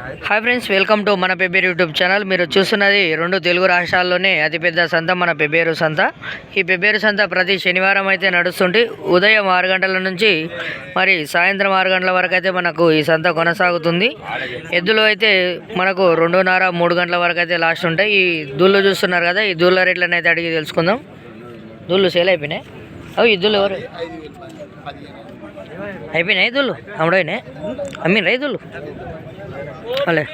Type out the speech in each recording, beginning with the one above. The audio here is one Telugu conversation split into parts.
హాయ్ ఫ్రెండ్స్ వెల్కమ్ టు మన పెబ్బేరు యూట్యూబ్ ఛానల్ మీరు చూస్తున్నది రెండు తెలుగు రాష్ట్రాల్లోనే అతిపెద్ద సంత మన పెబ్బేరు సంత. ఈ పెబ్బేరు సంత ప్రతి శనివారం అయితే నడుస్తుంటే ఉదయం ఆరు గంటల నుంచి మరి సాయంత్రం ఆరు గంటల వరకు అయితే మనకు ఈ సంత కొనసాగుతుంది. ఎద్దులు అయితే మనకు రెండున్నర మూడు గంటల వరకు అయితే లాస్ట్ ఉంటాయి. ఈ దూళ్ళు చూస్తున్నారు కదా ఈ దూళ్ళ రేట్లను అయితే అడిగి తెలుసుకుందాం. దూళ్ళు సేల్ అయిపోయినాయి. అవి ఇద్దులు ఎవరు? అయిపోయినాయి దూళ్ళు? అమ్ముడైనాయి అమ్మిన రైతులు అలే.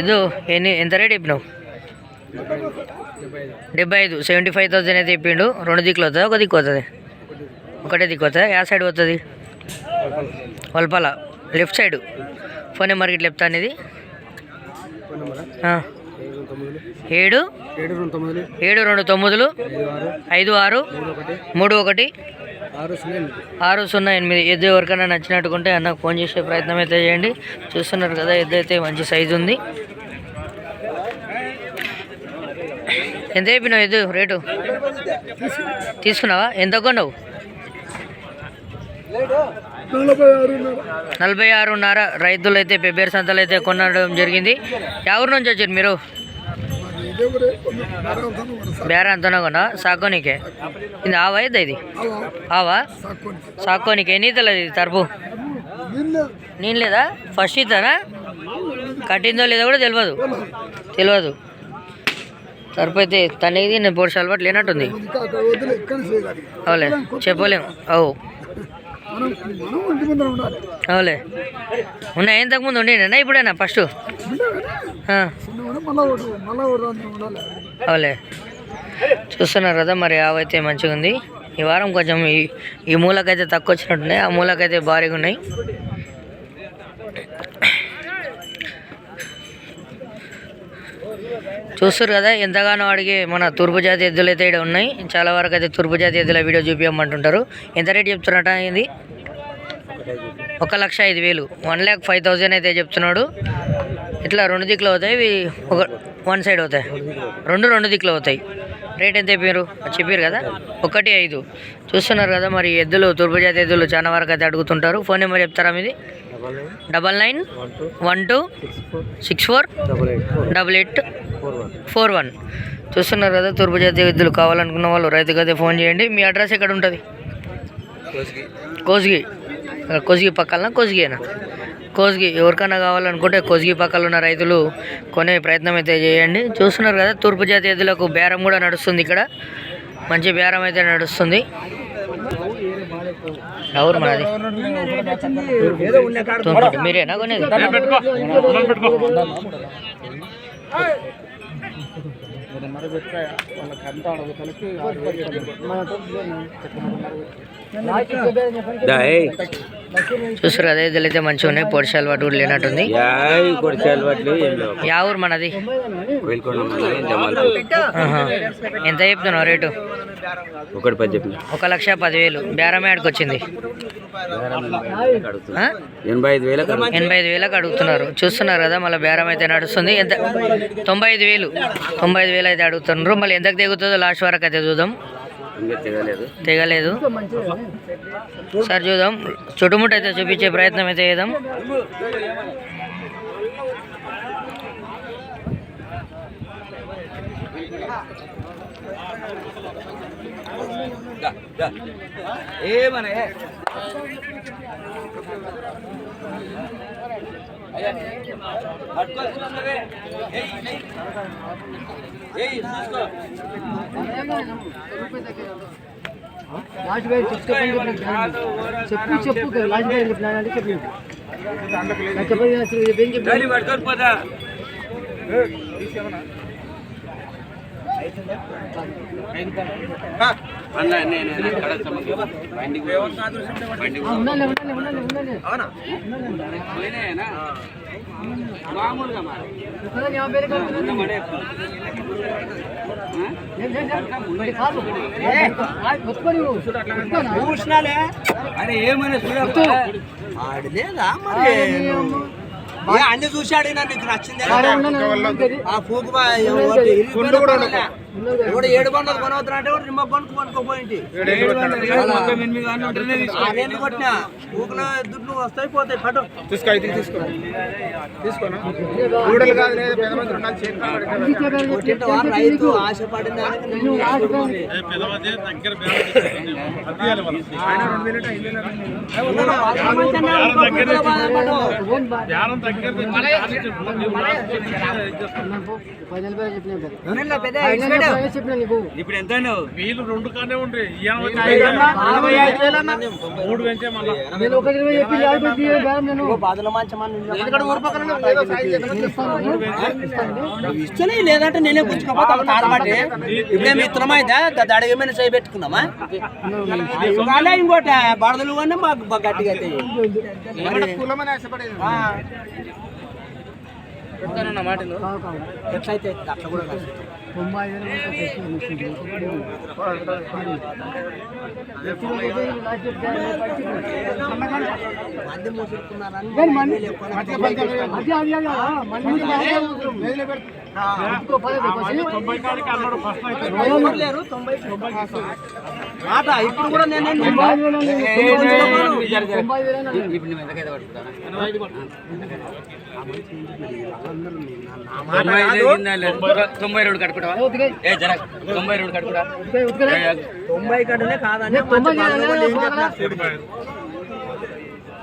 ఎద్దు ఎన్ని ఎంత రేట్ చెప్పినావు? డెబ్బై ఐదు. సెవెంటీ ఫైవ్ థౌసండ్ అయితే చెప్పిండు. రెండు దిక్కులు వస్తుంది ఒక దిక్కు వస్తుంది ఒకటే దిక్కు వస్తుంది యా సైడ్ వస్తుంది వల్పల. Left side. ఫోన్ నెంబర్ గిట్ల చెప్తా అనేది. ఏడు? ఏడు రెండు తొమ్మిదిలు. ఐదు ఆరు. మూడు ఒకటి. ఆరు సున్నా ఎనిమిది. ఎద్దు ఎవరికైనా నచ్చినట్టుకుంటే అన్నకు ఫోన్ చేసే ప్రయత్నం అయితే చేయండి. చూస్తున్నారు కదా ఎద్దు అయితే మంచి సైజు ఉంది. ఎంత చెప్పినావు ఎద్దు రేటు? తీసుకున్నావా? ఎంత కొన్నావు? నలభై నలభై ఆరున్నర. రైతులు అయితే పెబ్బేరు సంతలు అయితే కొనడం జరిగింది. ఎవరి నుంచి వచ్చారు మీరు? బేరా అంతనా కొన్నా సాకోనికే ఇది ఆవా ఇది ఇది ఆవా సాకోనికి ఎన్ని తెలియదు ఇది తరపు నేను లేదా ఫస్ట్ ఇస్తానా కట్టిందో లేదో కూడా తెలియదు తెలియదు తరపు అయితే తనది నేను పొడిచి అలవాటు లేనట్టుంది అవులే చెప్పలేం అవు అవులే ఉన్నాయి ఇంతకుముందు ఉండినా ఇప్పుడేనా ఫస్ట్ అవులే. చూస్తున్నారు కదా మరి ఆవైతే మంచిగా ఉంది. ఈ వారం కొంచెం ఈ ఈ మూలకైతే తక్కువ వచ్చినట్టున్నాయి ఆ మూలకైతే భారీగా ఉన్నాయి. చూస్తారు కదా ఎంతగానో అడిగి మన తూర్పు జాతి ఎద్దులు అయితే ఈడ ఉన్నాయి. చాలా వరకు అయితే తూర్పు జాతి ఎద్దుల వీడియో చూపించమంటుంటారు ఎంత రేట్ చెప్తున్నట ఇది ఒక లక్ష ఐదు వేలు. వన్ ల్యాక్ ఫైవ్ థౌజండ్ అయితే చెప్తున్నాడు. ఇట్లా రెండు దిక్కులు అవుతాయి ఇవి ఒక వన్ సైడ్ అవుతాయి. రెండు రెండు దిక్కులు అవుతాయి. రేట్ ఎంత చెప్పారు చెప్పారు కదా? ఒకటి ఐదు. చూస్తున్నారు కదా మరి ఎద్దులు తూర్పు జాతి ఎద్దులు చాలా వరకు అయితే అడుగుతుంటారు. ఫోన్ నెంబర్ చెప్తారా మీది? Double nine one two six four double eight four one. చూస్తున్నారు కదా తూర్పు జాతి ఎద్దులు కావాలనుకున్న వాళ్ళు రైతుకైతే ఫోన్ చేయండి. మీ అడ్రస్ ఎక్కడ ఉంటుంది? కోస్గి. కోస్గి. పక్కన కోస్గినా కోస్గి ఎవరికైనా కావాలనుకుంటే కోస్గి పక్కన ఉన్న రైతులు కొనే ప్రయత్నం అయితే చేయండి. చూస్తున్నారు కదా తూర్పు జాతి ఎద్దులకు బేరం కూడా నడుస్తుంది ఇక్కడ. మంచి బేరం అయితే నడుస్తుంది. ఎవరు మనది మీరేనా కొనేది? కదా ఎద్దులు అయితే మంచిగా ఉన్నాయి. పొడిచి అలవాటు కూడా లేనట్టుంది. యా ఊరు మనది. ఎంత చెప్తున్నావు రేటు? ఒకటి పది చెప్పిన? ఒక లక్ష పదివేలు. బేరం ఏడకి వచ్చింది? ఎనభై ఐదు వేలకు ఎనభై ఐదు వేలకు అడుగుతున్నారు. చూస్తున్నారు కదా మళ్ళీ బేరం అయితే నడుస్తుంది. ఎంత? తొంభై ఐదు వేలు. తొంభై ఐదు వేలు అయితే అడుగుతున్నారు. మళ్ళీ ఎంతకు తెగుతుందో లాస్ట్ వరకు అయితే చూద్దాం. తెగలేదు. సార్ చూద్దాం. చుట్టుముట్టు అయితే చూపించే ప్రయత్నం అయితే చేద్దాం. ఏమనే చెప్పు చెప్పు లాస్ట్ పేరు చెప్పినా అంటే చెప్పు చెప్పండి పట్టుకొని పోతా అన్న నేను అక్కడ బండికి మామూలుగా మరి. అరే ఏమైనా చూడ ఆడలేదా మరి? ఏ అన్ని చూశాడు నీకు నచ్చింది ఆ పూకు ఇప్పుడు ఏడు బండ్లు కొనవద్దు అంటే కూడా రిమోట్ బండ్ కొనుక్కోపోయింది అదేంటి కొట్టినా. ఊకలో దుడ్లు వస్తాయి పోతాయి. పట్టు. తీసుకో ఇది తీసుకో. తీసుకోనా? ఊడలు కాదు లేదా పెద్ద మంది ఉండాలి చేతి కొట్టింటే వాడు రైతు ఆశపడింది ఆయన ఇప్పుడు ఎంత వీళ్ళు రెండు కానే ఉండ్రి. మూడు పెంచే లేదంటే నేనే పుచ్చుకోపోతాను తారబట్టి ఇప్పుడేమి ఇత్తనం అయితే దాడి ఏమైనా చేయి పెట్టుకున్నామా? ఇవాళ ఇంకోట బడదలు కానీ మాకు గట్టిగా ఆశపడేది. ఎట్లయితే అట్లా కూడా కాదు. తొంభై ఎవరు లేరు తొంభై మాట ఇప్పుడు కూడా నేను తొంభై రెండు కట్టుకుంటా ఏ ఉతికాయ్? ఏ జర తొంభై రెండు కట్టుకుంటా. తొంభై కట్టునే కాదని తొంభై వేలు అని బాగా వాళ్ళతో లేవు లేవు ఆరు వేలు కట్టిస్తున్నావా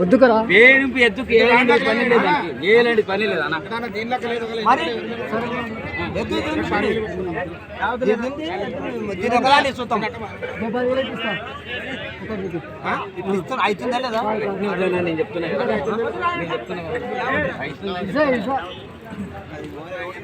ఉతుకరా పేరుంపు ఎత్తుకు ఏలాంటి పని లేదు. ఏలాంటి పని లేదు అన్న. అవుతుందా లేదా నేను చెప్తున్నా నేను చెప్తున్నా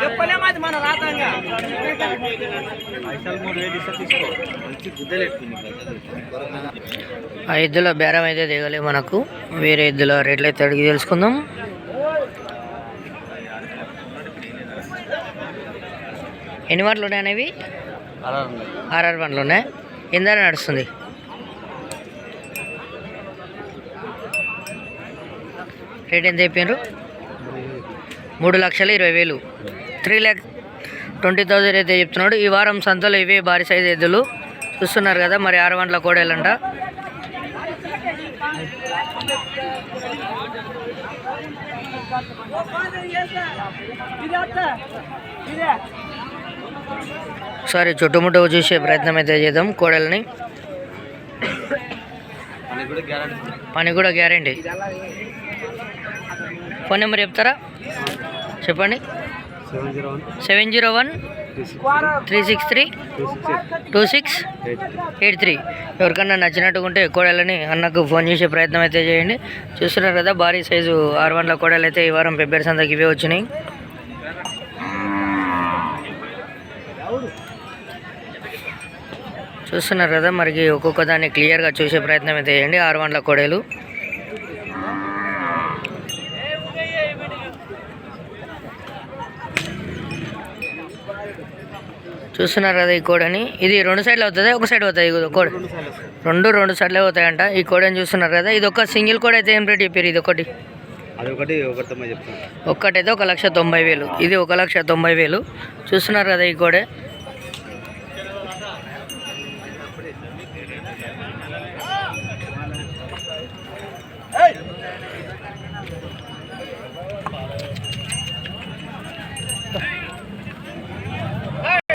చెప్పలేము అది మన రాతంగా. ఆ ఎద్దుల బేరం అయితే దిగలే మనకు. వేరే ఎద్దుల రేట్లు అయితే అడిగి తెలుసుకుందాం. ఎన్ని వాటిలు ఉన్నాయి అనేవి? ఆర్ఆర్ బండ్లు ఉన్నాయి. ఎందర నడుస్తుంది? రేట్ ఎంత చెప్పారు మూడు లక్షల ఇరవై వేలు. త్రీ ల్యాక్ ట్వంటీ థౌజండ్ అయితే చెప్తున్నాడు. ఈ వారం సంతలో ఇవే భారీ సైజ్ ఎద్దులు. చూస్తున్నారు కదా మరి ఆరు గంటల కోడేలంట. సరే చుట్టుముట్టు చూసే ప్రయత్నం అయితే చేద్దాం కోడల్ని. పని కూడా గ్యారంటీ. ఫోన్ నెంబర్ చెప్తారా? చెప్పండి. Seven zero one. Three six three two six eight three. ఎవరికన్నా నచ్చినట్టుగా ఉంటే కోడలని అన్నకు ఫోన్ చేసే ప్రయత్నం అయితే చేయండి. చూస్తున్నారు కదా భారీ సైజు ఆరు వందల కోడలు అయితే ఈ వారం పెబ్బేరు సంతకి ఇవే వచ్చినాయి. చూస్తున్నారు కదా మరికి ఒక్కొక్క దాన్ని క్లియర్గా చూసే ప్రయత్నం అయితే చేయండి. ఆరు వందల కోడలు. చూస్తున్నారు కదా ఈ కోడని ఇది రెండు సైడ్లు అవుతుంది ఒక సైడ్ అవుతుంది కోడ రెండు రెండు సైడ్లే అవుతాయంట ఈ కోడని చూస్తున్నారు కదా. ఇది ఒక సింగిల్ కోడ్ అయితే ఏం రేట్ చెప్పారు ఇది ఒకటి? ఒక్కటైతే ఒక లక్ష తొంభై వేలు. ఇది ఒక లక్ష తొంభై వేలు. చూస్తున్నారు కదా ఈ కోడే